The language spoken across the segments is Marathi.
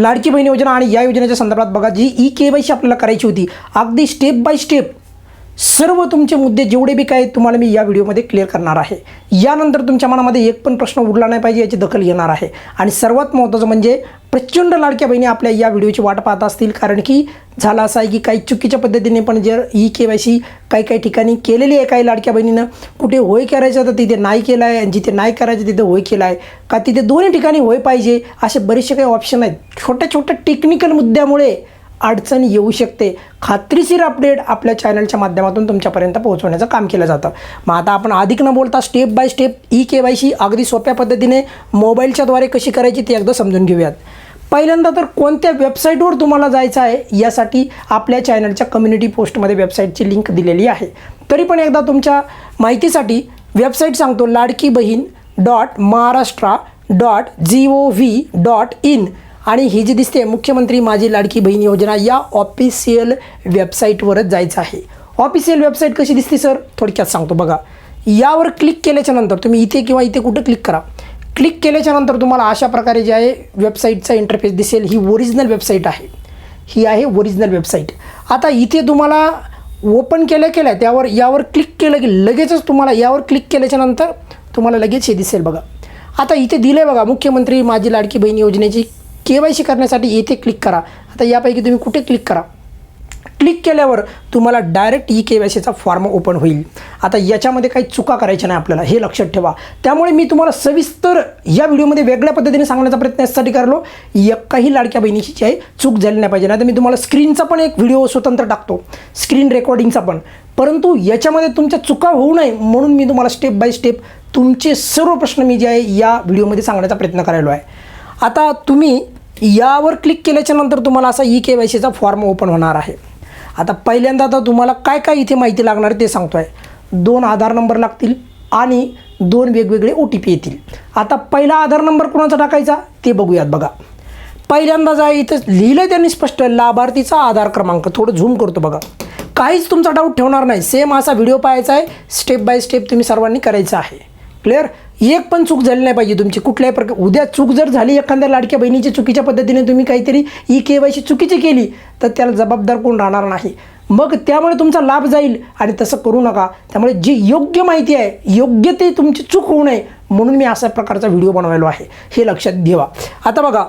लाडकी बहीण योजना आणि या योजनेच्या संदर्भात बघा जी ई के वाय सी आपल्याला करायची होती अगदी स्टेप बाय स्टेप सर्व तुमचे मुद्दे जेवढे बी काय तुम्हाला मी या व्हिडिओमध्ये क्लिअर करणार आहे. यानंतर तुमच्या मनामध्ये एक पण प्रश्न उरला नाही पाहिजे याची दखल घेणार आहे. आणि सर्वात महत्त्वाचं म्हणजे प्रचंड लाडक्या बहिणी आपल्या या व्हिडिओची वाट पाहत असतील कारण की झालं असं आहे की काही चुकीच्या पद्धतीने पण जर ई के वाय सी काही काही ठिकाणी केलेली आहे काही लाडक्या बहिणीनं कुठे होय करायचं तर तिथे नाही केलं आहे आणि जिथे नाही करायचं तिथे होय केलं आहे का तिथे दोन्ही ठिकाणी होय पाहिजे असे बरेचसे काही ऑप्शन आहेत. छोट्या छोट्या टेक्निकल मुद्द्यामुळे अडचण येऊ शकते. खात्रीशीर अपडेट आपल्या चॅनलच्या माध्यमातून तुमच्यापर्यंत पोहोचवण्याचं काम केलं जातं. मग आता आपण अधिक न बोलता step by step E K Y C अगदी सोप्या पद्धतीने मोबाईलच्याद्वारे कशी करायची ती एकदा समजून घेऊयात. पहिल्यांदा तर कोणत्या वेबसाईटवर तुम्हाला जायचं आहे यासाठी आपल्या चॅनलच्या कम्युनिटी पोस्टमध्ये वेबसाईटची लिंक दिलेली आहे. तरी पण एकदा तुमच्या माहितीसाठी वेबसाईट सांगतो Ladki Bahin dot Maharashtra dot G O V dot in आणि ही जी दिसते मुख्यमंत्री माझी लाडकी बहीण योजना या ऑफिशियल वेबसाईटवरच जायचं आहे. ऑफिशियल वेबसाईट कशी दिसते सर थोडक्यात सांगतो बघा. यावर क्लिक केल्याच्यानंतर तुम्ही इथे किंवा इथे कुठं क्लिक करा. क्लिक केल्याच्यानंतर तुम्हाला अशा प्रकारे जे आहे वेबसाईटचा इंटरफेस दिसेल. ही ओरिजिनल वेबसाईट आहे. ही आहे ओरिजिनल वेबसाईट आता इथे तुम्हाला ओपन केल्या केल्या त्यावर यावर क्लिक केलं की लगेचच तुम्हाला यावर क्लिक केल्याच्यानंतर तुम्हाला लगेच हे दिसेल बघा. आता इथे दिलं आहे बघा मुख्यमंत्री माझी लाडकी बहीण योजनेची के वाय सी करण्यासाठी येथे क्लिक करा. आता यापैकी तुम्ही कुठे क्लिक करा? क्लिक केल्यावर तुम्हाला डायरेक्ट ई के वाय सीचा फॉर्म ओपन होईल. आता याच्यामध्ये काही चुका करायच्या नाही आपल्याला हे लक्षात ठेवा. त्यामुळे मी तुम्हाला सविस्तर या व्हिडिओमध्ये वेगळ्या पद्धतीने सांगण्याचा प्रयत्न यासाठी करलो. एकाही लाडक्या बहिणीची जी आहे चूक झाली नाही पाहिजे. नाही तर मी तुम्हाला स्क्रीनचा पण एक व्हिडिओ स्वतंत्र टाकतो. स्क्रीन रेकॉर्डिंगचा पण. परंतु याच्यामध्ये तुमच्या चुका होऊ नये म्हणून मी तुम्हाला स्टेप बाय स्टेप तुमचे सर्व प्रश्न मी जे आहे या व्हिडिओमध्ये सांगण्याचा प्रयत्न करायलो आहे. आता तुम्ही यावर क्लिक केल्याच्यानंतर तुम्हाला असा ई के वाय सीचा फॉर्म ओपन होणार आहे. आता पहिल्यांदा तर तुम्हाला काय काय इथे माहिती लागणार आहे ते सांगतो आहे दोन आधार नंबर लागतील आणि दोन वेगवेगळे ओ टी पी येतील. आता पहिला आधार नंबर कोणाचा टाकायचा? ते बघूयात बघा. पहिल्यांदा जा इथं लिहिलं त्यांनी स्पष्ट लाभार्थीचा आधार क्रमांक थोडं झूम करतो बघा. काहीच तुमचा डाऊट ठेवणार नाही. सेम असा व्हिडिओ पाहायचा आहे. स्टेप बाय स्टेप तुम्ही सर्वांनी करायचं आहे. क्लिअर एक पण चूक झाली नाही पाहिजे तुमची. कुठल्याही प्रकार उद्या चूक जर झाली एखाद्या लाडक्या बहिणीची चुकीच्या पद्धतीने तुम्ही काहीतरी ई के वाय सी चुकीची केली तर त्याला जबाबदार कोण राहणार नाही. मग त्यामुळे तुमचा लाभ जाईल आणि तसं करू नका. त्यामुळे जी योग्य माहिती आहे योग्य ते तुमची चूक होऊ नये म्हणून मी अशा प्रकारचा व्हिडिओ बनवायलो आहे. हे लक्षात घेवा आता बघा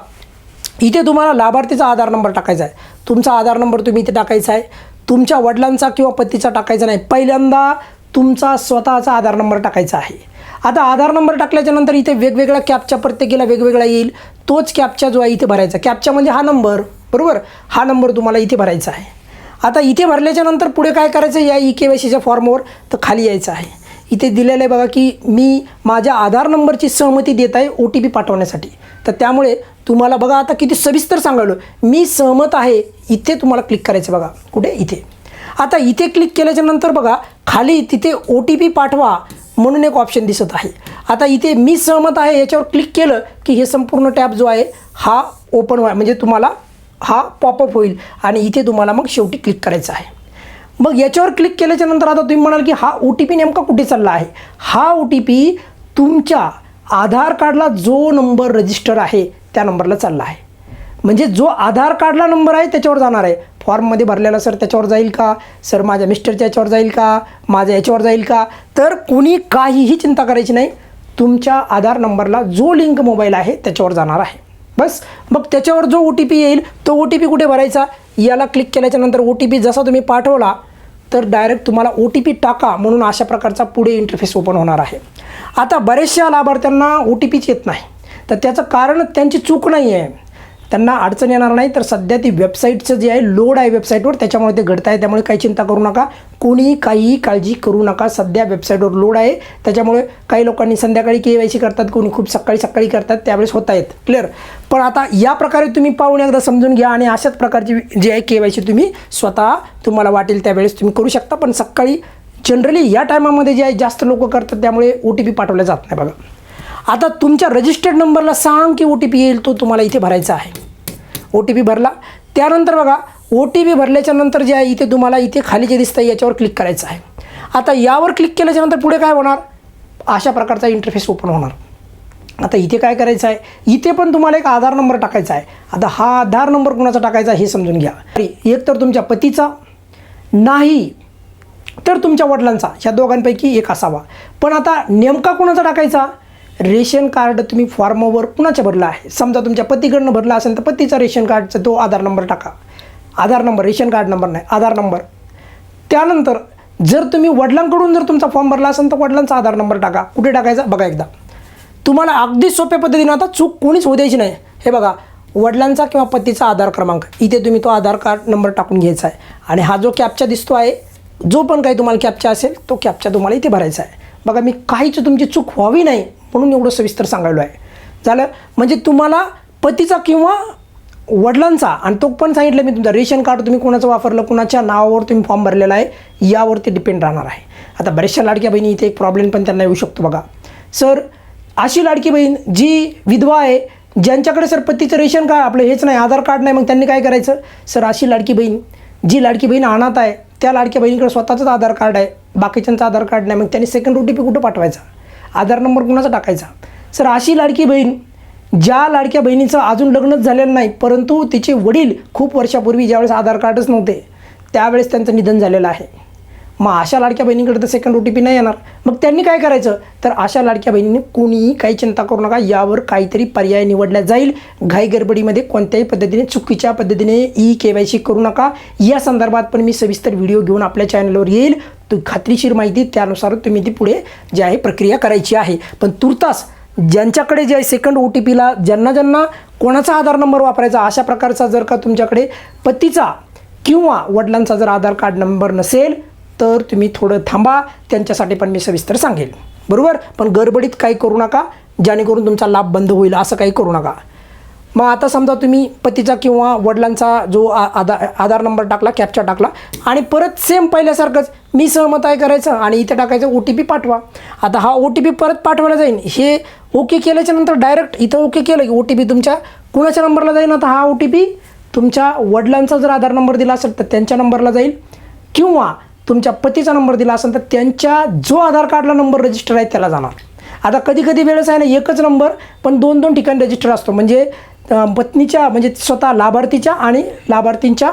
इथे तुम्हाला लाभार्थीचा आधार नंबर टाकायचा आहे. तुमचा आधार नंबर तुम्ही इथे टाकायचा आहे. तुमच्या वडिलांचा किंवा पतीचा टाकायचा नाही. पहिल्यांदा तुमचा स्वतःचा आधार नंबर टाकायचा आहे. आता आधार नंबर टाकल्याच्या नंतर इथे वेगवेगळ्या कॅपच्या प्रत्येकीला वेगवेगळा येईल. तोच कॅपचा जो आहे इथे भरायचा. कॅपच्या म्हणजे हा नंबर बरोबर? हा नंबर तुम्हाला इथे भरायचा आहे. आता इथे भरल्याच्या नंतर पुढे काय करायचं? या ई के वाय सीच्या फॉर्मवर तर खाली यायचं आहे. इथे दिलेलं आहे बघा की मी माझ्या आधार नंबरची सहमती देत आहे ओ टी पी पाठवण्यासाठी. तर त्यामुळे तुम्हाला बघा आता किती सविस्तर सांगायलो. मी सहमत आहे इथे तुम्हाला क्लिक करायचं बघा. कुठे? इथे. आता इथे क्लिक केल्याच्यानंतर बघा खाली तिथे ओ टी पी पाठवा. म्हणून एक ऑप्शन दिसत आहे. आता इथे मी सहमत आहे याच्यावर क्लिक केलं की हे संपूर्ण टॅब जो आहे हा ओपन व्हा म्हणजे तुम्हाला हा पॉपअप होईल आणि इथे तुम्हाला मग शेवटी क्लिक करायचं आहे. मग याच्यावर क्लिक केल्याच्यानंतर आता तुम्ही म्हणाल की हा ओ टी पी नेमका कुठे चालला आहे? हा ओ टी पी तुमच्या आधार कार्डला जो नंबर रजिस्टर आहे त्या नंबरला चालला आहे. म्हणजे जो आधार कार्डला नंबर आहे त्याच्यावर जाणार आहे. फॉर्ममध्ये भरलेला सर त्याच्यावर जाईल का? सर माझ्या मिस्टरच्या याच्यावर जाईल का? माझ्या याच्यावर जाईल का? तर कुणी काहीही चिंता करायची नाही. तुमच्या आधार नंबरला जो लिंक मोबाईल आहे त्याच्यावर जाणार आहे. बस. मग त्याच्यावर जो ओ टी पी येईल तो ओ टी पी कुठे भरायचा? याला क्लिक केल्याच्यानंतर ओ टी पी जसा तुम्ही पाठवला तर डायरेक्ट तुम्हाला ओ टी पी टाका म्हणून अशा प्रकारचा पुढे इंटरफेस ओपन होणार आहे. आता बरेचशा लाभार्थ्यांना ओ टी पीच येत नाही. तर त्याचं कारण त्यांची चूक नाही आहे त्यांना अडचण येणार नाही. तर सध्या ती वेबसाईटचं जे आहे लोड आहे वेबसाईटवर त्याच्यामुळे ते घडत आहे त्यामुळे काही चिंता करू नका. कोणी काहीही काळजी करू नका. सध्या वेबसाईटवर लोड आहे. त्याच्यामुळे काही लोकांनी संध्याकाळी के वाय सी करतात कोणी खूप सकाळी सकाळी करतात त्यावेळेस होत आहेत. क्लिअर पण आता या प्रकारे तुम्ही पाहून एकदा समजून घ्या आणि अशाच प्रकारची जी आहे के वाय सी तुम्ही स्वतः तुम्हाला वाटेल त्यावेळेस तुम्ही करू शकता. पण सकाळी जनरली या टायमामध्ये जे आहे जास्त लोक करतात त्यामुळे ओ टी पी पाठवल्या जात नाही बघा. आता तुमच्या रजिस्टर्ड नंबरला सांग की ओ टी पी येईल तो तुम्हाला इथे भरायचा आहे. ओ टी पी भरला. त्यानंतर बघा ओ टी पी भरल्याच्या नंतर जे आहे इथे तुम्हाला इथे खाली जे दिसतं याच्यावर क्लिक करायचं आहे. आता यावर क्लिक केल्याच्यानंतर पुढे काय होणार? अशा प्रकारचा इंटरफेस ओपन होणार. आता इथे काय करायचं आहे? इथे पण तुम्हाला एक आधार नंबर टाकायचा आहे. आता हा आधार नंबर कुणाचा टाकायचा हे समजून घ्या. एक तर तुमच्या पतीचा नाही तर तुमच्या वडिलांचा. ह्या दोघांपैकी एक असावा. पण आता नेमका कुणाचा टाकायचा? रेशन कार्ड तुम्ही फॉर्मवर कुणाच्या भरला आहे? समजा तुमच्या पतीकडनं भरला असेल तर पतीचा रेशन कार्डचा तो आधार नंबर टाका. Aadhaar number ration card number नाही आधार नंबर. त्यानंतर जर तुम्ही वडिलांकडून जर तुमचा फॉर्म भरला असेल तर वडिलांचा आधार नंबर टाका. कुठे टाकायचा? बघा एकदा. तुम्हाला अगदी सोप्या पद्धतीने आता चूक कोणीच होऊ द्यायची नाही. हे बघा वडिलांचा किंवा पतीचा आधार क्रमांक. इथे तुम्ही तो आधार कार्ड नंबर टाकून घ्यायचा आहे. आणि हा जो कॅपचा दिसतो आहे जो पण काही तुम्हाला कॅपचा असेल तो कॅपचा तुम्हाला इथे भरायचा आहे. बघा मी काहीच तुमची चूक व्हावी नाही. म्हणून एवढं सविस्तर सांगायलो आहे. झालं? म्हणजे तुम्हाला पतीचा किंवा वडिलांचा आणि तो पण सांगितलं मी तुमचा रेशन कार्ड तुम्ही कोणाचं वापरलं कुणाच्या नावावर तुम्ही फॉर्म भरलेला आहे यावरती डिपेंड राहणार आहे. आता बऱ्याचशा लाडक्या बहिणी इथे एक प्रॉब्लेम पण त्यांना येऊ शकतो बघा. सर अशी लाडकी बहीण जी विधवा आहे ज्यांच्याकडे सर पतीचं रेशन कार्ड आपलं हेच नाही आधार कार्ड नाही मग त्यांनी काय करायचं? सर अशी लाडकी बहीण जी लाडकी बहीण अनाथ आहे त्या लाडक्या बहिणीकडे स्वतःचंच आधार कार्ड आहे बाकीच्यांचं आधार कार्ड नाही मग त्यांनी सेकंड ओ टी पी कुठं पाठवायचा? आधार नंबर कुणाचा टाकायचा? सर अशी लाडकी बहीण ज्या लाडक्या बहिणीचं अजून लग्नच झालेलं नाही परंतु तिचे वडील खूप वर्षापूर्वी ज्यावेळेस आधार कार्डच नव्हते त्यावेळेस त्यांचं निधन झालेलं आहे. मग अशा लाडक्या बहिणीकडे तर सेकंड ओ टी पी नाही येणार. मग त्यांनी काय करायचं? तर अशा लाडक्या बहिणीने कोणीही काही चिंता करू नका यावर काहीतरी पर्याय निवडला जाईल. घाई गडबडीमध्ये कोणत्याही पद्धतीने चुकीच्या पद्धतीने ई के वाय सी करू नका. या संदर्भात पण मी सविस्तर व्हिडिओ घेऊन आपल्या चॅनलवर येईल. तो खात्रीशीर माहिती त्यानुसार तुम्ही ती पुढे जी आहे प्रक्रिया करायची आहे. पण तुर्तास ज्यांच्याकडे जे आहे सेकंड ओ टी पीला ज्यांना ज्यांना कोणाचा आधार नंबर वापरायचा अशा प्रकारचा जर का तुमच्याकडे पतीचा किंवा वडिलांचा जर आधार कार्ड नंबर नसेल तर तुम्ही थोडं थांबा त्यांच्यासाठी पण मी सविस्तर सांगेल. बरोबर? पण गडबडीत काही करू नका जेणेकरून तुमचा लाभ बंद होईल असं काही करू नका. मग आता समजा तुम्ही पतीचा किंवा वडिलांचा जो आ आधार आधार नंबर टाकला कॅप्चा टाकला आणि परत सेम पहिल्यासारखंच मी सहमत आहे करायचं आणि इथे टाकायचं ओ टी पी पाठवा. आता हा ओ टी पी परत पाठवायला जाईल हे ओके केल्याच्यानंतर डायरेक्ट इथं ओके केलं की ओ टी पी तुमच्या कुणाच्या नंबरला जाईल आता हा ओ टी पी तुमच्या वडिलांचा जर आधार नंबर दिला असेल तर त्यांच्या नंबरला जाईल. किंवा तुमच्या पतीचा नंबर दिला असेल तर त्यांच्या जो आधार कार्डला नंबर रजिस्टर आहे त्याला जाणार. आता कधी कधी वेळेस आहे ना एकच नंबर पण दोन दोन ठिकाणी रजिस्टर असतो. म्हणजे पत्नीच्या म्हणजे स्वतः लाभार्थीच्या आणि लाभार्थींच्या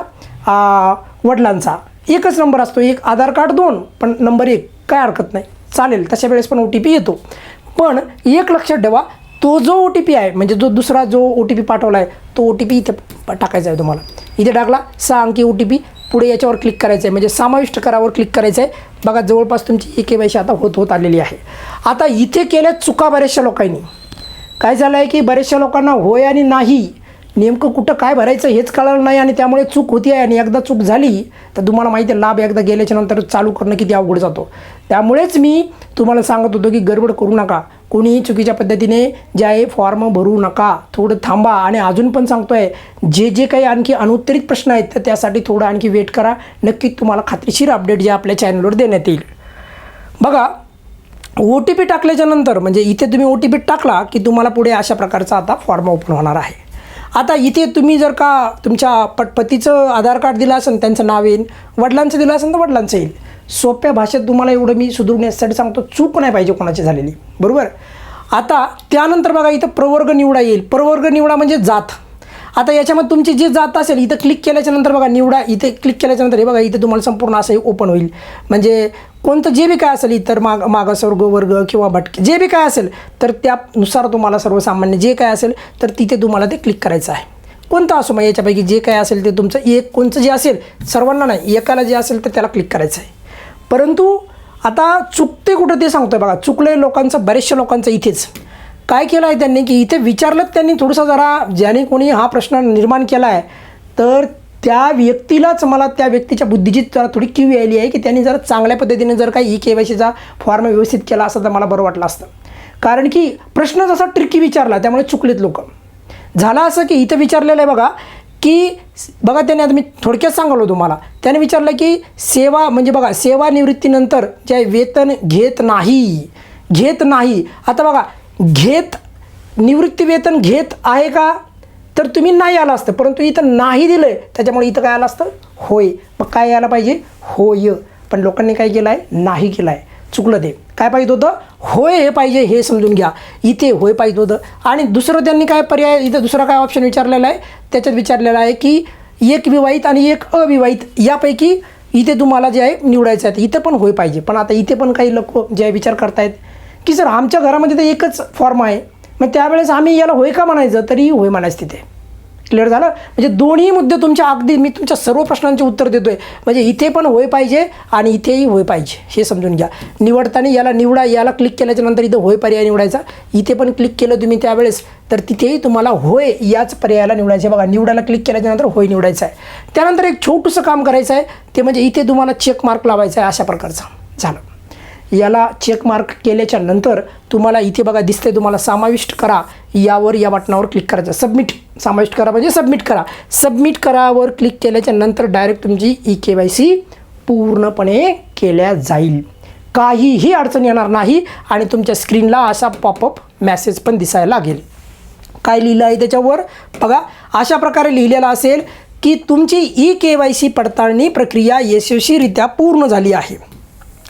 वडिलांचा. एकच नंबर असतो. एक आधार कार्ड दोन पण नंबर एक. काय हरकत नाही. चालेल. तशा वेळेस पण ओ टी पी येतो. पण एक लक्षात ठेवा तो जो ओ टी पी आहे म्हणजे जो दुसरा जो ओ टी पी पाठवला आहे तो ओ टी पी इथे टाकायचा आहे तुम्हाला. इथे टाकला सहा अंकी ओ टी पी पुढे याच्यावर क्लिक करायचं आहे म्हणजे समाविष्ट करावर क्लिक करायचं आहे बघा जवळपास तुमची ई के वाय आता होत होत आलेली आहे. आता इथे केल्या चुका बऱ्याचशा लोकांनी. काय झालं आहे की बऱ्याचशा लोकांना होय आणि नाही नेमकं कुठं काय भरायचं हेच कळलं नाही आणि त्यामुळे चूक होती आहे आणि एकदा चूक झाली तर तुम्हाला माहिती आहे लाभ एकदा गेल्याच्यानंतर चालू करणं किती अवघड जातो. त्यामुळेच मी तुम्हाला सांगत होतो की गडबड करू नका. कोणीही चुकीच्या पद्धतीने जे आहे फॉर्म भरू नका. थोडं थांबा आणि अजून पण सांगतो आहे जे जे काही आणखी अनुत्तरित प्रश्न आहेत तर त्यासाठी थोडं आणखी वेट करा. नक्कीच तुम्हाला खात्रीशीर अपडेट जे आपल्या चॅनलवर देण्यात येईल. बघा ओ टी पी टाकल्याच्या नंतर म्हणजे इथे तुम्ही ओ टी पी टाकला की तुम्हाला पुढे अशा प्रकारचा आता फॉर्म ओपन होणार आहे. आता इथे तुम्ही जर का तुमच्या पटपतीचं आधार कार्ड दिलं असेल त्यांचं नाव येईल वडिलांचं दिलं असेल तर वडिलांचं येईल. सोप्या भाषेत तुम्हाला एवढं मी सुधारण्यासाठी सांगतो चूक नाही पाहिजे कोणाची झालेली. बरोबर? आता त्यानंतर बघा इथं प्रवर्ग निवडा येईल. प्रवर्ग निवडा म्हणजे जात. आता याच्यामध्ये तुमची जी जात असेल इथं क्लिक केल्याच्यानंतर बघा निवडा इथे क्लिक केल्याच्यानंतर हे बघा इथे तुम्हाला संपूर्ण असं ओपन होईल. म्हणजे कोणतं जे बी काय असेल इतर माग मागासवर्ग वर्ग किंवा भटके जे बी काय असेल तर त्यानुसार तुम्हाला सर्वसामान्य जे काय असेल तर तिथे तुम्हाला ते क्लिक करायचं आहे. कोणतं असो मग याच्यापैकी जे काय असेल ते तुमचं एक कोणचं जे असेल सर्वांना नाही एकाला जे असेल तर त्याला क्लिक करायचं आहे. परंतु आता चुकते कुठं ते सांगतोय बघा चुकले लोकांचं बरेचशा लोकांचं इथेच. काय केलं आहे त्यांनी की इथे विचारलं त्यांनी थोडंसं जरा ज्याने कोणी हा प्रश्न निर्माण केला आहे तर त्या व्यक्तीलाच मला त्या व्यक्तीच्या बुद्धीची जरा थोडी क्यू यायली आहे की त्यांनी जरा चांगल्या पद्धतीने जर काही ई के वाय सीचा फॉर्म व्यवस्थित केला असता तर मला बरं वाटलं असतं. कारण की प्रश्न जसा ट्रिकी विचारला त्यामुळे चुकलेत लोक. झालं असं की इथं विचारलेलं आहे बघा की बघा त्याने आता मी थोडक्यात सांगलो तुम्हाला. त्याने विचारलं की सेवा म्हणजे बघा सेवानिवृत्तीनंतर जे वेतन घेत नाही घेत नाही. आता बघा घेत निवृत्ती वेतन घेत आहे का? तर तुम्ही नाही आलं असतं परंतु इथं नाही दिलं आहे त्याच्यामुळे इथं काय आलं असतं? होय. मग काय यायला पाहिजे? होय. पण लोकांनी काय केलं आहे नाही केलं आहे चुकलं ते. काय पाहिजे होतं? होय हे पाहिजे हे समजून घ्या. इथे होय पाहिजे होतं. आणि दुसरं त्यांनी काय पर्याय इथं दुसरा काय ऑप्शन विचारलेला आहे? त्याच्यात विचारलेलं आहे की एक विवाहित आणि एक अविवाहित यापैकी इथे तुम्हाला जे आहे निवडायचं आहे. इथं पण होय पाहिजे. पण आता इथे पण काही लोक जे आहे विचार करतायत. की सर आमच्या घरामध्ये तर एकच फॉर्म आहे. मग त्यावेळेस आम्ही याला होय का म्हणायचं? तरी होय म्हणायचं तिथे. क्लिअर झालं? म्हणजे दोन्ही मुद्दे तुमच्या अगदी मी तुमच्या सर्व प्रश्नांचे उत्तर देतोय. म्हणजे इथे पण होय पाहिजे आणि इथेही होय पाहिजे हे समजून घ्या. निवडताना याला निवडा याला क्लिक केल्याच्यानंतर इथं होय पर्याय निवडायचा. इथे पण क्लिक केलं तुम्ही त्यावेळेस तर तिथेही तुम्हाला होय याच पर्यायाला निवडायचं आहे. बघा निवडायला क्लिक केल्याच्यानंतर होय निवडायचं आहे. त्यानंतर एक छोटंसं काम करायचं आहे. ते म्हणजे इथे तुम्हाला चेक मार्क लावायचा आहे अशा प्रकारचा. झालं. याला चेक मार्क केल्याच्यानंतर तुम्हाला इथे बघा दिसते तुम्हाला समाविष्ट करा. यावर या बटनावर क्लिक करायचं. सबमिट समाविष्ट करा म्हणजे सबमिट करा. सबमिट करावर क्लिक केल्याच्यानंतर डायरेक्ट तुमची ई के वाय सी पूर्णपणे केल्या जाईल. काहीही अडचण येणार नाही आणि तुमच्या स्क्रीनला असा पॉपअप मॅसेज पण दिसायला लागेल. काय लिहिलं आहे त्याच्यावर? बघा अशा प्रकारे लिहिलेलं असेल की तुमची ई के वाय सी पडताळणी प्रक्रिया यशस्वीरित्या पूर्ण झाली आहे.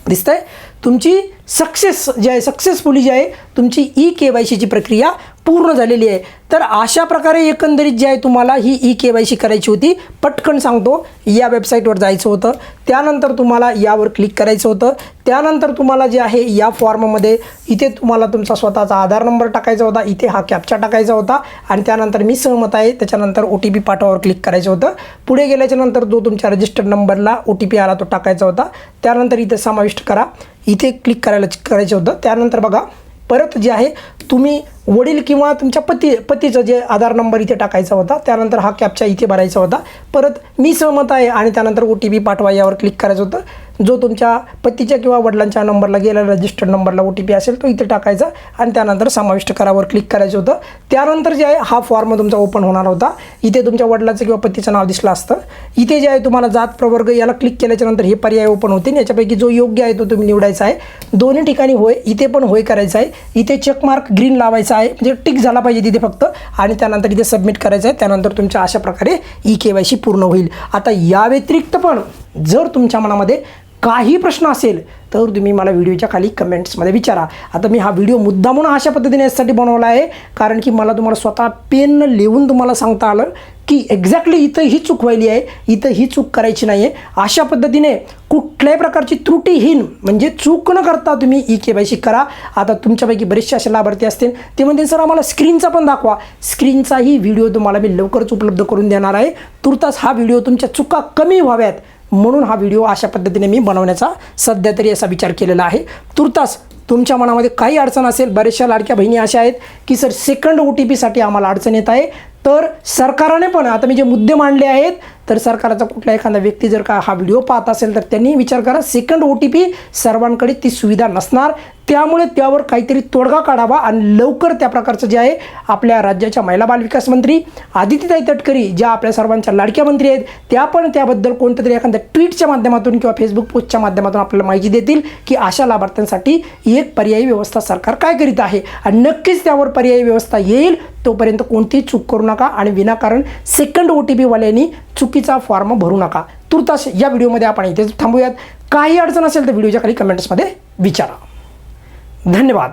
दिसतंय. तुमची सक्सेस जी आहे सक्सेसफुली जी आहे तुमची ई के वाय सीची प्रक्रिया पूर्ण झालेली आहे. तर अशा प्रकारे एकंदरीत जी आहे तुम्हाला ही ई के वाय सी करायची होती पटकन सांगतो या वेबसाईटवर जायचं होतं. त्यानंतर तुम्हाला यावर क्लिक करायचं होतं. त्यानंतर तुम्हाला जे आहे या फॉर्ममध्ये इथे तुम्हाला तुमचा स्वतःचा आधार नंबर टाकायचा होता. इथे हा कॅप्चा टाकायचा होता. आणि त्यानंतर मी सहमत आहे. त्याच्यानंतर ओ टी पी पाठवावर क्लिक करायचं होतं. पुढे गेल्याच्यानंतर जो तुमच्या रजिस्टर्ड नंबरला ओ टी पी आला तो टाकायचा होता. त्यानंतर इथे समाविष्ट करा. इथे क्लिक करायला करायचं होतं. त्यानंतर बघा परत जे आहे तुम्ही वडील किंवा तुमच्या पती पतीचं जे आधार नंबर इथे टाकायचा होता त्यानंतर हा कॅपचा इथे भरायचा होता. परत मी सहमत आहे आणि त्यानंतर ओ टी पी पाठवा यावर क्लिक करायचं होतं. जो तुमच्या पतीच्या किंवा वडिलांच्या नंबरला गेलेला रजिस्टर्ड नंबरला ओ टी पी असेल तो इथे टाकायचा आणि त्यानंतर समाविष्ट करावर क्लिक करायचं होतं. त्यानंतर जे आहे हा फॉर्म तुमचा ओपन होणार होता. इथे तुमच्या वडिलाचं किंवा पतीचं नाव दिसलं असतं. इथे जे आहे तुम्हाला जात प्रवर्ग याला क्लिक केल्याच्यानंतर हे पर्याय ओपन होतील. याच्यापैकी जो योग्य आहे तो तुम्ही निवडायचा आहे. दोन्ही ठिकाणी होय इथे पण होय करायचं आहे. इथे चेकमार्क ग्रीन लावायचा आहे. म्हणजे टिक झाला पाहिजे तिथे फक्त. आणि त्यानंतर इथे सबमिट करायचं आहे. त्यानंतर तुमच्या अशा प्रकारे ई के वाय सी पूर्ण होईल. आता या व्यतिरिक्त पण जर तुमच्या मनामध्ये काही प्रश्न असेल तर तुम्ही मला व्हिडिओच्या खाली कमेंट्समध्ये विचारा. आता मी हा व्हिडिओ मुद्दा म्हणून अशा पद्धतीने यासाठी बनवला आहे कारण की मला तुम्हाला स्वतः पेन लिहून तुम्हाला सांगता आलं की एक्झॅक्टली इथं ही चूक व्हायली आहे इथं ही चूक करायची नाही आहे अशा पद्धतीने कुठल्याही प्रकारची त्रुटीहीन म्हणजे चूक न करता तुम्ही ई के वाय सी करा. आता तुमच्यापैकी बरेचसे असे लाभार्थी असतील ते म्हणतील सर आम्हाला स्क्रीनचा पण दाखवा. स्क्रीनचाही व्हिडिओ तुम्हाला मी लवकरच उपलब्ध करून देणार आहे. तुर्तास हा व्हिडिओ तुमच्या चुका कमी व्हाव्यात. म्हणून हा व्हिडिओ अशा पद्धतीने मी बनवण्याचा सध्या तरी असा विचार केलेला आहे. तुर्तास तुमच्या मनामध्ये काही अडचण असेल बऱ्याचशा लाडक्या बहिणी अशा आहेत की सर सेकंड ओ टी पीसाठी आम्हाला अडचण येत आहे. तर सरकारने पण आता मी जे मुद्दे मांडले आहेत तर सरकारचा कुठला एखादा व्यक्ती जर का हा व्हिडिओ पाहत असेल तर त्यांनी विचार करा. सेकंड ओ टी पी सर्वांकडे ती सुविधा नसणार. त्यामुळे त्यावर काहीतरी तोडगा काढावा आणि लवकर त्या प्रकारचं जे आहे आपल्या राज्याच्या महिला बालविकास मंत्री आदित्यताई तटकरी ज्या आपल्या सर्वांच्या लाडक्या मंत्री आहेत त्या पण त्याबद्दल कोणतं तरी एखाद्या ट्विटच्या माध्यमातून किंवा फेसबुक पोस्टच्या माध्यमातून आपल्याला माहिती देतील की अशा लाभार्थ्यांसाठी एक पर्यायी व्यवस्था सरकार काय करीत आहे. आणि नक्कीच त्यावर पर्यायी व्यवस्था येईल तोपर्यंत कोणतीही चूक करू नका. आणि विनाकारण सेकंड ओ टी पीवाल्यांनी चुकीचा फॉर्म भरू नका. तुर्तास या व्हिडिओमध्ये आपण इथे थांबूयात. काही अडचण असेल तर व्हिडिओच्या खाली कमेंट्समध्ये विचारा. धन्यवाद.